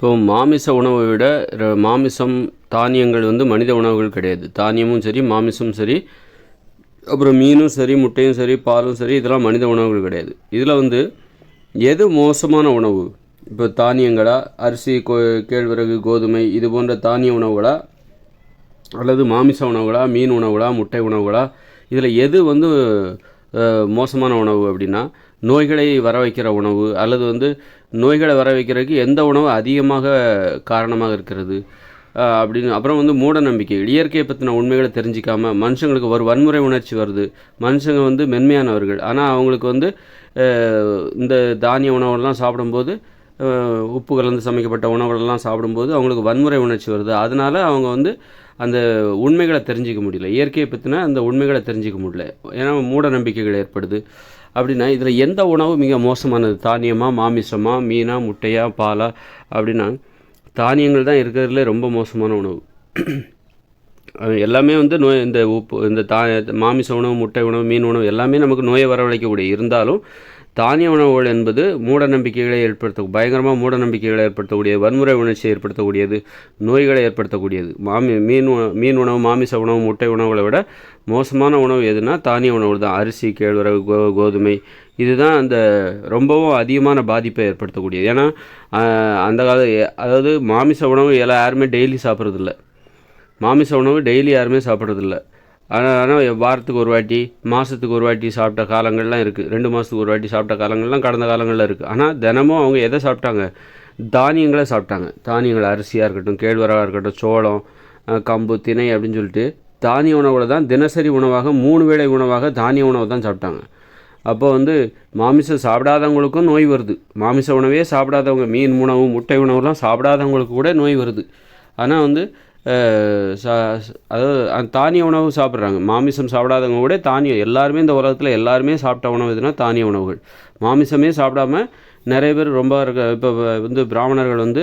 இப்போ மாமிச உணவை விட ர- மாமிசம் தானியங்கள் வந்து மனித உணவுகள் கிடையாது. தானியமும் சரி மாமிசமும் சரி அப்புறம் மீனும் சரி முட்டையும் சரி பாலும் சரி இதெல்லாம் மனித உணவுகள் கிடையாது. இதில் வந்து எது மோசமான உணவு? இப்போ தானியங்களா அரிசி கோ கேழ்வரகு கோதுமை இது போன்ற தானிய உணவுகளா? அல்லது மாமிச உணவுகளா மீன் உணவுகளா முட்டை உணவுகளா? இதில் எது வந்து மோசமான உணவு அப்படின்னா நோய்களை வர வைக்கிற உணவு அல்லது வந்து நோய்களை வர வைக்கிறதுக்கு எந்த உணவு அதிகமாக காரணமாக இருக்கிறது? அப்படின்னு அப்புறம் வந்து மூட நம்பிக்கை இயற்கையை பற்றின உண்மைகளை தெரிஞ்சிக்காம மனுஷங்களுக்கு ஒரு வன்முறை உணர்ச்சி வருது. மனுஷங்க வந்து மென்மையானவர்கள். ஆனால் அவங்களுக்கு வந்து இந்த தானிய உணவுகள்லாம் சாப்பிடும்போது உப்பு கலந்து சமைக்கப்பட்ட உணவுகளெல்லாம் சாப்பிடும்போது அவங்களுக்கு வன்முறை உணர்ச்சி வருது. அதனால அவங்க வந்து அந்த உண்மைகளை தெரிஞ்சிக்க முடியல. இயற்கையை பற்றின அந்த உண்மைகளை தெரிஞ்சிக்க முடியல. ஏன்னா மூட நம்பிக்கைகள் ஏற்படுது. அப்படின்னா இதில் எந்த உணவு மிக மோசமானது? தானியமாக மாமிசமாக மீனாக முட்டையா பாலா? அப்படின்னா தானியங்கள் தான் இருக்கிறதுல ரொம்ப மோசமான உணவு. எல்லாமே வந்து நோய் இந்த உப்பு இந்த தா மாமிச உணவு முட்டை உணவு மீன் உணவு எல்லாமே நமக்கு நோயை வரவழைக்கக்கூடிய. இருந்தாலும் தானிய உணவுகள் என்பது மூட நம்பிக்கைகளை ஏற்படுத்த பயங்கரமாக மூட நம்பிக்கைகளை ஏற்படுத்தக்கூடிய வன்முறை உணர்ச்சியை ஏற்படுத்தக்கூடியது நோய்களை ஏற்படுத்தக்கூடியது. மாமி மீன் மீன் உணவு மாமிச உணவு முட்டை உணவுகளை விட மோசமான உணவு எதுனா தானிய உணவு தான். அரிசி கேழ்வரகு கோ கோதுமை. இதுதான் அந்த ரொம்பவும் அதிகமான பாதிப்பை ஏற்படுத்தக்கூடியது. ஏன்னா அந்த கால அதாவது மாமிச உணவு எல்லாம் யாருமே டெய்லி சாப்பிட்றதில்ல. மாமிச உணவு டெய்லி யாருமே சாப்பிட்றதில்ல. ஆனால் ஆனால் வாரத்துக்கு ஒரு வாட்டி மாதத்துக்கு ஒரு வாட்டி சாப்பிட்ட காலங்கள்லாம் இருக்குது ரெண்டு மாதத்துக்கு ஒரு வாட்டி சாப்பிட்ட காலங்கள்லாம் கடந்த காலங்களில் இருக்குது ஆனால் தினமும் அவங்க எதை சாப்பிட்டாங்க? தானியங்களை சாப்பிட்டாங்க. தானியங்கள் அரிசியாக இருக்கட்டும் கேழ்வரகாக இருக்கட்டும் சோளம் கம்பு திணை அப்படின்னு சொல்லிட்டு தானிய உணவில் தான் தினசரி உணவாக மூணு வேளை உணவாக தானிய உணவை தான் சாப்பிட்டாங்க. அப்போ வந்து மாமிசம் சாப்பிடாதவங்களுக்கும் நோய் வருது. மாமிச உணவே சாப்பிடாதவங்க மீன் உணவு முட்டை உணவுலாம் சாப்பிடாதவங்களுக்கு கூட நோய் வருது. ஆனால் வந்து சா அதாவது அந்த தானிய உணவு சாப்பிட்றாங்க. மாமிசம் சாப்பிடாதவங்க கூட தானியம் எல்லாருமே இந்த உலகத்தில் எல்லாருமே சாப்பிட்ட உணவு எதுனா தானிய உணவுகள். மாமிசமே சாப்பிடாம நிறைய பேர் ரொம்ப இருக்க இப்போ வந்து பிராமணர்கள் வந்து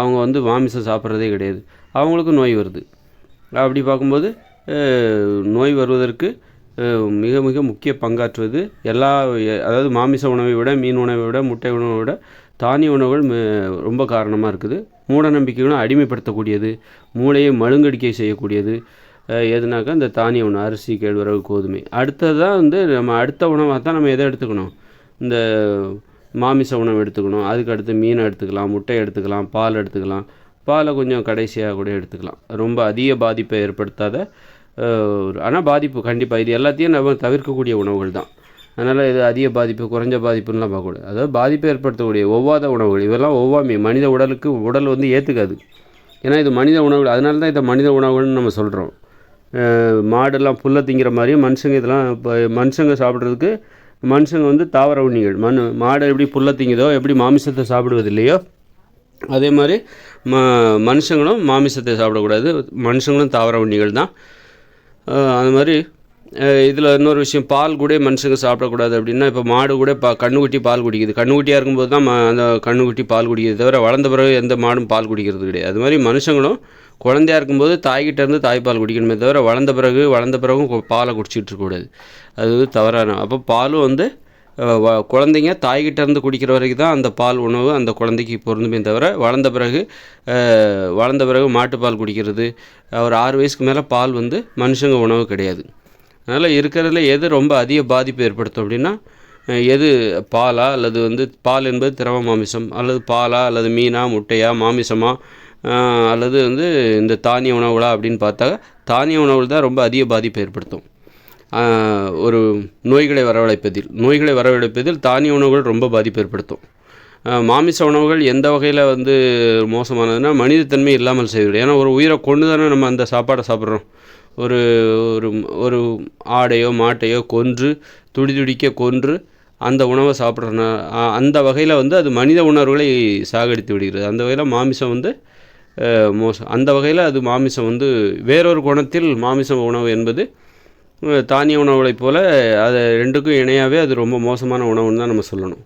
அவங்க வந்து மாமிசம் சாப்பிட்றதே கிடையாது. அவங்களுக்கும் நோய் வருது. அப்படி பார்க்கும்போது நோய் வருவதற்கு மிக மிக முக்கிய பங்காற்றுவது எல்லா அதாவது மாமிச உணவை விட மீன் உணவை விட முட்டை உணவை விட தானிய உணவுகள் ம- ரொம்ப காரணமாக இருக்குது. மூட நம்பிக்கைகளும் அடிமைப்படுத்தக்கூடியது மூளையை மழுங்கடிக்கை செய்யக்கூடியது எதுனாக்கா இந்த தானிய உணவு அரிசி கேழ்வரகு கோதுமை. அடுத்ததான் வந்து நம்ம அடுத்த உணவாக தான் நம்ம எதை எடுத்துக்கணும்? இந்த மாமிச உணவு எடுத்துக்கணும். அதுக்கு அடுத்து மீனை எடுத்துக்கலாம் முட்டை எடுத்துக்கலாம் பால் எடுத்துக்கலாம். பாலை கொஞ்சம் கடைசியாக கூட எடுத்துக்கலாம். ரொம்ப அதிக பாதிப்பை ஏற்படுத்தாத ஆனால் பாதிப்பு கண்டிப்பாக இது எல்லாத்தையும் நம்ம தவிர்க்கக்கூடிய உணவுகள் தான். அதனால் இது அதிக பாதிப்பு குறைஞ்ச பாதிப்புலாம் பார்க்கக்கூடாது. அதாவது பாதிப்பை ஏற்படுத்தக்கூடிய ஒவ்வாத உணவுகள் இதெல்லாம் ஒவ்வாமை. மனித உடலுக்கு உடல் வந்து ஏற்றுக்காது ஏன்னா இது மனித உணவுகள். அதனால தான் இதை மனித உணவுகள்னு நம்ம சொல்கிறோம் மாடெல்லாம் புல்லை திங்கிற மாதிரி மனுஷங்க இதெல்லாம் இப்போ மனுஷங்க சாப்பிட்றதுக்கு மனுஷங்க வந்து தாவர உண்ணிகள். மண் மாடு எப்படி புல்லை திங்குதோ எப்படி மாமிசத்தை சாப்பிடுவது இல்லையோ அதே மாதிரி ம மனுஷங்களும் மாமிசத்தை சாப்பிடக்கூடாது. மனுஷங்களும் தாவர உண்ணிகள் தான். அது மாதிரி இதில் இன்னொரு விஷயம் பால் கூட மனுஷங்க சாப்பிடக்கூடாது அப்படின்னா இப்போ மாடு கூட பா கண்ணுக்குட்டி பால் குடிக்குது. கண்ணுக்குட்டியாக இருக்கும்போது தான் அந்த கண்ணுக்குட்டி பால் குடிக்குது தவிர வளர்ந்த பிறகு எந்த மாடும் பால் குடிக்கிறது கிடையாது. அது மாதிரி மனுஷங்களும் குழந்தையா இருக்கும்போது தாய்கிட்டேருந்து தாய்ப்பால் குடிக்கணுமே தவிர வளர்ந்த பிறகு வளர்ந்த பிறகும் கு- பாலை குடிச்சிட்டு இருக்கக்கூடாது. அது வந்து தவறான அப்போ பாலும் வந்து குழந்தைங்க தாய்கிட்ட இருந்து குடிக்கிற வரைக்கும் தான் அந்த பால் உணவு அந்த குழந்தைக்கு பொருந்துமே தவிர வளர்ந்த பிறகு வளர்ந்த பிறகு மாட்டுப்பால் குடிக்கிறது. ஒரு ஆறு வயசுக்கு மேலே பால் வந்து மனுஷங்க உணவு கிடையாது. அதனால் இருக்கிறதுல எது ரொம்ப அதிக பாதிப்பு ஏற்படுத்தும் அப்படின்னா எது பாலா அல்லது வந்து பால் என்பது திரவ மாமிசம் அல்லது பாலா அல்லது மீனா முட்டையா மாமிசமா அல்லது வந்து இந்த தானிய உணவுகளா அப்படின்னு பார்த்தா தானிய உணவுகள் தான் ரொம்ப அதிக பாதிப்பை ஏற்படுத்தும். ஒரு நோய்களை வரவழைப்பதில் நோய்களை வரவழைப்பதில் தானிய உணவுகள் ரொம்ப பாதிப்பு ஏற்படுத்தும். மாமிச உணவுகள் எந்த வகையில் வந்து மோசமானதுன்னா மனிதத்தன்மை இல்லாமல் செய்வது. ஏன்னா ஒரு உயிரை கொண்டு தானே நம்ம அந்த சாப்பாடை சாப்பிட்றோம். ஒரு ஒரு ஒரு ஆடையோ மாட்டையோ கொன்று துடி துடிக்க கொன்று அந்த உணவை சாப்பிட்றனா அந்த வகையில் வந்து அது மனித உணர்வுகளை சாகடித்து விடுகிறது. அந்த வகையில் மாமிசம் வந்து மோசம் அந்த வகையில் அது மாமிசம் வந்து வேறொரு குணத்தில் மாமிச உணவு என்பது தானிய உணவுகளைப் போல் அது ரெண்டுக்கும் இணையாகவே அது ரொம்ப மோசமான உணவுன்னு தான் நம்ம சொல்லணும்.